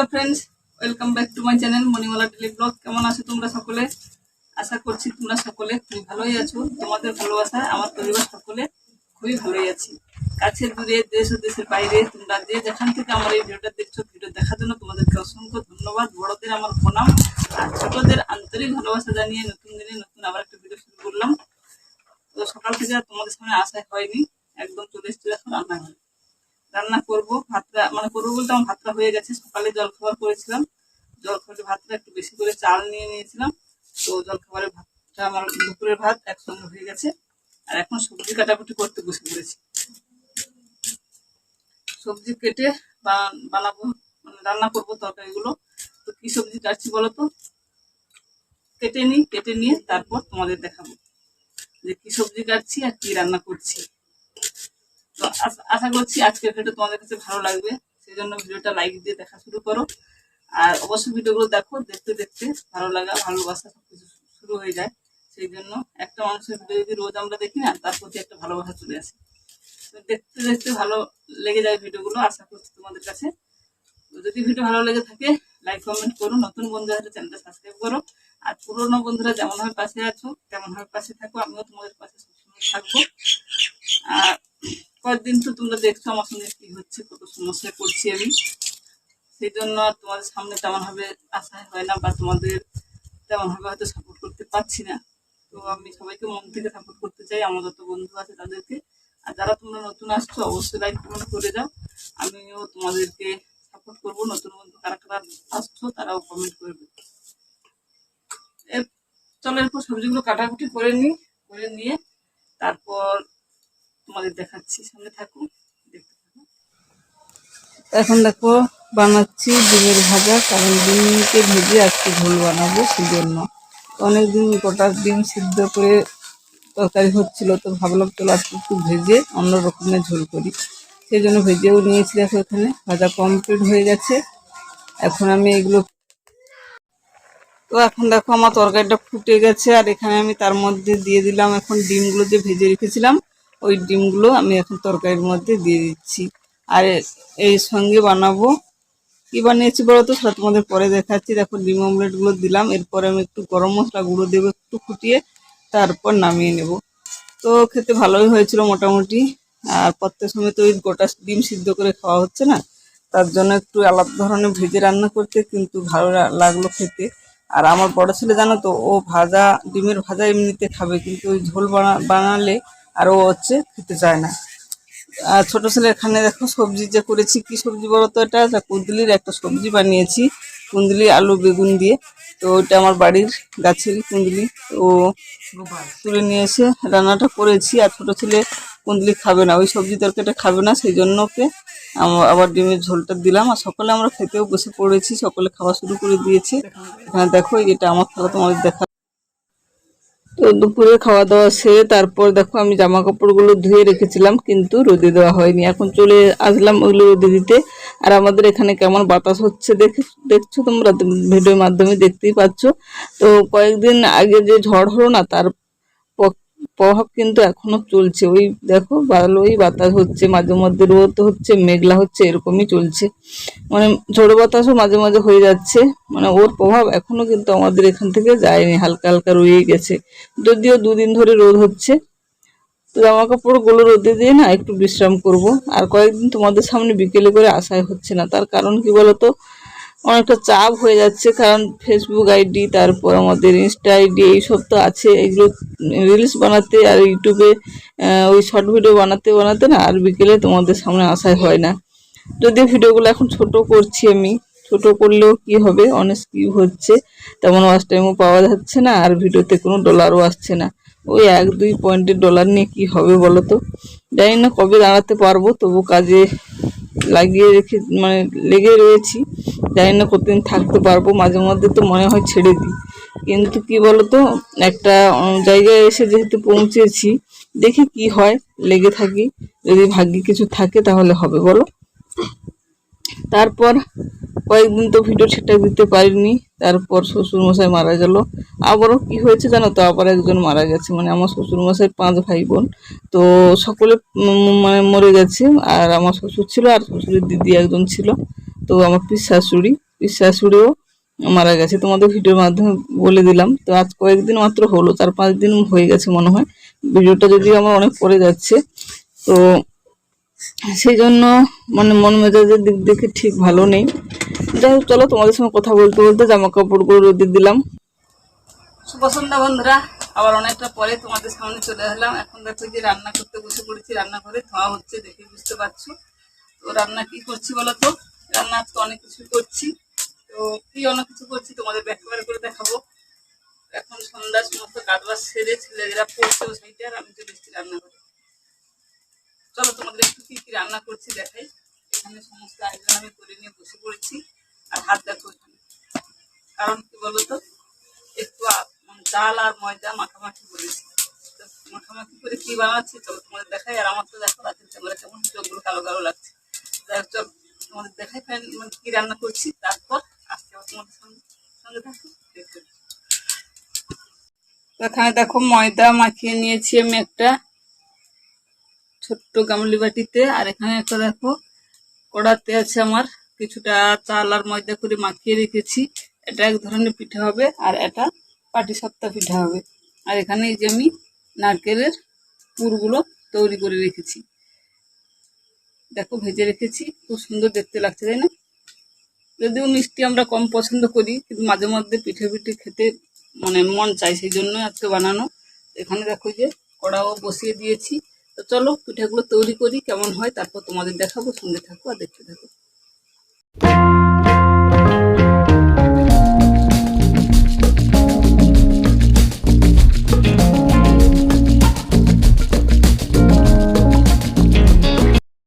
Hello friends welcome back to my channel Monimala daily vlog কেমন আছো তোমরা সকলে? আশা করছি তোমরা সকলে খুবই ভালোই আছো। তোমাদের ভালোবাসায় আমার পরিবার সকলে খুবই ভালোই আছি। কাছে দূরে, দেশ ও দেশের বাইরে, তোমরা যে যেখান থেকে আমার এই ভিডিওটা দেখছ, ভিডিও দেখার জন্য তোমাদেরকে অসংখ্য ধন্যবাদ। বড়দের আমার প্রণাম, আর ছোটদের আন্তরিক ভালোবাসা জানিয়ে নতুন দিনে নতুন আবার একটা ভিডিও শুরু করলাম। তো সকাল থেকে তোমাদের সামনে আসা হয়নি, একদম চলে এসেছি এখন রান্না হয় রান্না করব। ভাতটা মানে করব বলতে আমার ভাতটা হয়ে গেছে। সকালে জলখাবার করেছিলাম। জলখাবারের ভাতটা একটু বেশি করে চাল নিয়ে নিয়েছিলাম। তো জলখাবারের ভাতটা আমার দুপুরের ভাত, একসঙ্গে হয়ে গেছে। আর এখন সবজি কাটাকুটি করতে বসে পড়েছি। সবজি কেটে বানাবো মানে রান্না করব তরকারিগুলো। তো কি সবজি কাটছি বলো তো? কেটে নিই, কেটে নিয়ে তারপর তোমাদের দেখাবো যে কি সবজি কাটছি আর কি রান্না করছি। তো আশা- করছি আজকের ভিডিও তোমাদের কাছে ভালো লাগবে। সেই জন্য ভিডিওটা লাইক দিয়ে দেখা শুরু করো। আর অবশ্যই ভিডিওগুলো দেখো, দেখতে দেখতে ভালো লাগা, ভালোবাসা সবকিছু শুরু হয়ে যায়। সেই জন্য একটা মানুষের ভিডিও যদি রোজ আমরা দেখি না, তার প্রতি একটা ভালোবাসা চলে আসে। দেখতে দেখতে ভালো লেগে যায় ভিডিওগুলো আশা করছি তোমাদের কাছে। যদি ভিডিও ভালো লেগে থাকে লাইক কমেন্ট করো। নতুন বন্ধুরা চ্যানেলটা সাবস্ক্রাইব করো। আর পুরোনো বন্ধুরা যেমন ভাবে পাশে আছো, তেমন ভাবে পাশে থাকো। আমিও তোমাদের পাশে সবসময় থাকব। আর কয়েকদিন তো তোমরা দেখছ আমার সঙ্গে কি হচ্ছে, কত সমস্যায় পড়ছি আমি। সেই জন্য তোমাদের সামনে তেমন ভাবে আসা হয় না বা তোমাদের তেমন ভাবে হয়তো সাপোর্ট করতে পারছি না। তো আমি সবাইকে মন থেকে সাপোর্ট করতে চাই, আমার যত বন্ধু আছে তাদেরকে। আর যারা তোমরা নতুন আসছো, অবশ্যই লাইক কমেন্ট করে যাও। আমিও তোমাদেরকে সাপোর্ট করব। নতুন বন্ধু কারা কারা আসছো, তারাও কমেন্ট করবে। চলো এরপর সবজিগুলো কাটাকুটি করে নিই, করে নিয়ে তারপর তোমাদের দেখাচ্ছি দেখতে থাকুন এখন দেখো, বানাচ্ছি ডিমের ভাজা, কারণ ডিমকে ভেজে আজকে ঝোল বানাবো সেই জন্য অনেকদিন গোটা ডিম সিদ্ধ করে তরকারি হচ্ছিল, তো ভাবলাম চলো আজকে একটু ভেজে অন্য রকমের ঝোল করি। সেই জন্য ভেজেও নিয়েছি দেখো এখানে, ভাজা কমপ্লিট হয়ে গেছে। এখন আমি এগুলো তো এখন দেখো আমার তরকারিটা ফুটে গেছে, আর এখানে আমি তার মধ্যে দিয়ে দিলাম এখন ডিমগুলো যে ভেজে রেখেছিলাম। ওই ডিমগুলো আমি এখন তরকারির মধ্যে দিয়ে দিচ্ছি। আর এই সঙ্গে বানাবো। কি বানিয়েছি বলো তো? সেটা তোমাদের পরে দেখাচ্ছি। দেখো, ডিম অমলেটগুলো দিলাম। এরপরে আমি একটু গরম মশলা গুঁড়ো দেবো একটু ফুটিয়ে, তারপর নামিয়ে নেব। তো খেতে ভালোই হয়েছিল মোটামুটি। আর প্রত্যেক সময় তো ওই গোটা ডিম সিদ্ধ করে খাওয়া হচ্ছে না? তার জন্য একটু আলাদা ধরনের ভেজে রান্না করতে কিন্তু ভালো লাগল খেতে। আর আমার বড় ছেলে জানো তো, ও ভাজা, ডিমের ভাজা এমনিতে খাবে। কিন্তু ওই ঝোল বানা বানালে আর ও হচ্ছে খেতে চায় না। আর ছোট ছেলে এখানে দেখো সবজি যে করেছি কি সবজি বলো তো এটা? কুন্দলির একটা সবজি বানিয়েছি কুন্দলি আলু বেগুন দিয়ে। তো ওটা আমার বাড়ির গাছের কুন্দলি তো তুলে নিয়ে এসে রান্নাটা করেছি। আর ছোটো ছেলে কুন্দলি খাবে না ওই সবজি তরকারিটা খাবে না সেই জন্য ওকে আবার ডিমের ঝোলটা দিলাম। আর সকালে আমরা খেতেও বসে পড়েছি সকলে খাওয়া শুরু করে দিয়েছি। এখানে দেখো এটা আমার খাওয়া তোমাদের দেখা তো দুপুরে খাওয়া দাওয়া সেরে তারপর দেখো আমি জামা কাপড়গুলো ধুয়ে রেখেছিলাম, কিন্তু রোদে দেওয়া হয়নি। এখন চলে আসলাম ওগুলো রোদে দিতে। আর আমাদের এখানে কেমন বাতাস হচ্ছে দেখে, দেখছ তোমরা? ভিডিওর মাধ্যমে দেখতেই পাচ্ছ। তো কয়েকদিন আগে যে ঝড় হলো না, তার প্রভাব কিন্তু এখনও চলছে। ওই দেখো ভালোই বাতাস হচ্ছে, মাঝে মধ্যে রোদ হচ্ছে, মেঘলা হচ্ছে, এরকমই চলছে। মানে ঝোড়ো বাতাসও মাঝে মাঝে হয়ে যাচ্ছে। মানে ওর প্রভাব এখনও কিন্তু আমাদের এখান থেকে যায়নি, হালকা হালকা রয়ে গেছে। যদিও দুদিন ধরে রোদ হচ্ছে, তো জামা কাপড় কাপড়গুলো রোদে দিয়ে না একটু বিশ্রাম করব। আর কয়েকদিন তোমাদের সামনে বিকেলে করে আসাই হচ্ছে না। তার কারণ কি বলতো? অনেকটা চাপ হয়ে যাচ্ছে, কারণ ফেসবুক আইডি তারপর আমাদের ইনস্টা আইডি এইসব তো আছে। এগুলো রিলস বানাতে আর ইউটিউবে ওই শর্ট ভিডিও বানাতে বানাতে না, আর বিকেলে তোমাদের সামনে আসাই হয় না। যদিও ভিডিওগুলো এখন ছোট করছি আমি, ছোট করলেও কি হবে অনেক কি হচ্ছে, তেমন ওয়াচ টাইমও পাওয়া যাচ্ছে না, আর ভিডিওতে কোনো ডলারও আসছে না। ওই এক, দুই পয়েন্টের ডলার নিয়ে কি হবে বলো তো? জানি না কবে দাঁড়াতে পারব, তবু কাজে লাগিয়ে রেখে মানে লেগে রয়েছি। জানি না কতদিন থাকতে পারব, মাঝে মধ্যে তো মনে হয় ছেড়ে দিই। কিন্তু কি বলতো, একটা জায়গায় এসে যেহেতু পৌঁছেছি, দেখি কি হয়, লেগে থাকি। যদি ভাগ্যে কিছু থাকে তাহলে হবে, বলো? তারপর কয়েকদিন তো ভিডিও ঠিকঠাক দিতে পারিনি, তারপর শ্বশুর মশাই মারা গেল। আবারও কি হয়েছে জানো তো, আবার একজন মারা গেছে মানে আমার শ্বশুর মশাই পাঁচ ভাই বোন তো সকলে মানে মরে গেছে, আর আমার শ্বশুর ছিল, আর শ্বশুরের দিদি একজন ছিল। তো আমার পিস শাশুড়ি পিস শাশুড়িও মারা গেছে। তোমাদের ভিডিওর মাধ্যমে বলে দিলাম। তো আজ কয়েকদিন মাত্র হলো, চার পাঁচ দিন হয়ে গেছে মনে হয়। ভিডিওটা যদিও আমার অনেক পরে যাচ্ছে, তো সেই জন্য মানে মন মেজাজের দিক দেখে ঠিক ভালো নেই। যাই হোক, চলো তোমাদের সঙ্গে কথা বলতে বলতে জামা কাপড়গুলো রোদে দিলাম। শুভ বন্ধুরা। আবার অনেকটা পরে তোমাদের সামনে চলে এলাম। এখন দেখো যে রান্না করতে বসে পড়েছি। রান্নাঘরে ধোয়া হচ্ছে দেখে বুঝতে পারছ। তো রান্না কি করছি বলো তো? রান্না তো অনেক কিছু করছি। তো কি অনেক কিছু করছি, তোমাদের ব্যাখ্যা করে দেখাবো। এখন সন্ধ্যা সমস্ত কাজবাজ সেরে ছেলেরা পড়ছে ও সাইডে আর আমি চলে এসেছি রান্না করে। চলো তোমাদের একটু কি কি রান্না করছি দেখাই। এখানে সমস্ত আয়োজন আমি করে নিয়ে বসে পড়েছি আর হাত দেখো কারণ কি বলতো, একটু মানে ডাল আর ময়দা মাখামাখি করেছি। তো মাখামাখি করে কি বানাচ্ছি, চলো তোমাদের দেখাই। আর আমার তো দেখো রাতের ক্যামেরা কেমন, চোখগুলো কালো কালো লাগছে। চলো। তোমাদের দেখাই মানে কি রান্না করছি, তারপর আজকে তোমাদের সঙ্গে এখানে দেখো, ময়দা মাখিয়ে নিয়েছি আমি একটা ছোট্ট গামলি বাটিতে, আর এখানে একটা দেখো, কড়াতে আছে আমার কিছুটা চাল আর ময়দা করে মাখিয়ে রেখেছি। এটা এক ধরনের পিঠা হবে, আর এটা পাটি সপ্তাহ পিঠা হবে। আর এখানে এই যে আমি নারকেলের পুরগুলো তৈরি করে রেখেছি। দেখো ভেজে রেখেছি, খুব সুন্দর দেখতে লাগছে, তাই না? যদিও মিষ্টি আমরা কম পছন্দ করি, কিন্তু মাঝে মধ্যে পিঠে পিঠে খেতে মানে মন চাই সেই জন্য আজকে বানানো। এখানে দেখো যে কড়াও বসিয়ে দিয়েছি। তো চলো পিঠাগুলো তৈরি করি, কেমন হয় তারপর তোমাদের দেখাবো, সঙ্গে থাকো আর দেখতে থাকো।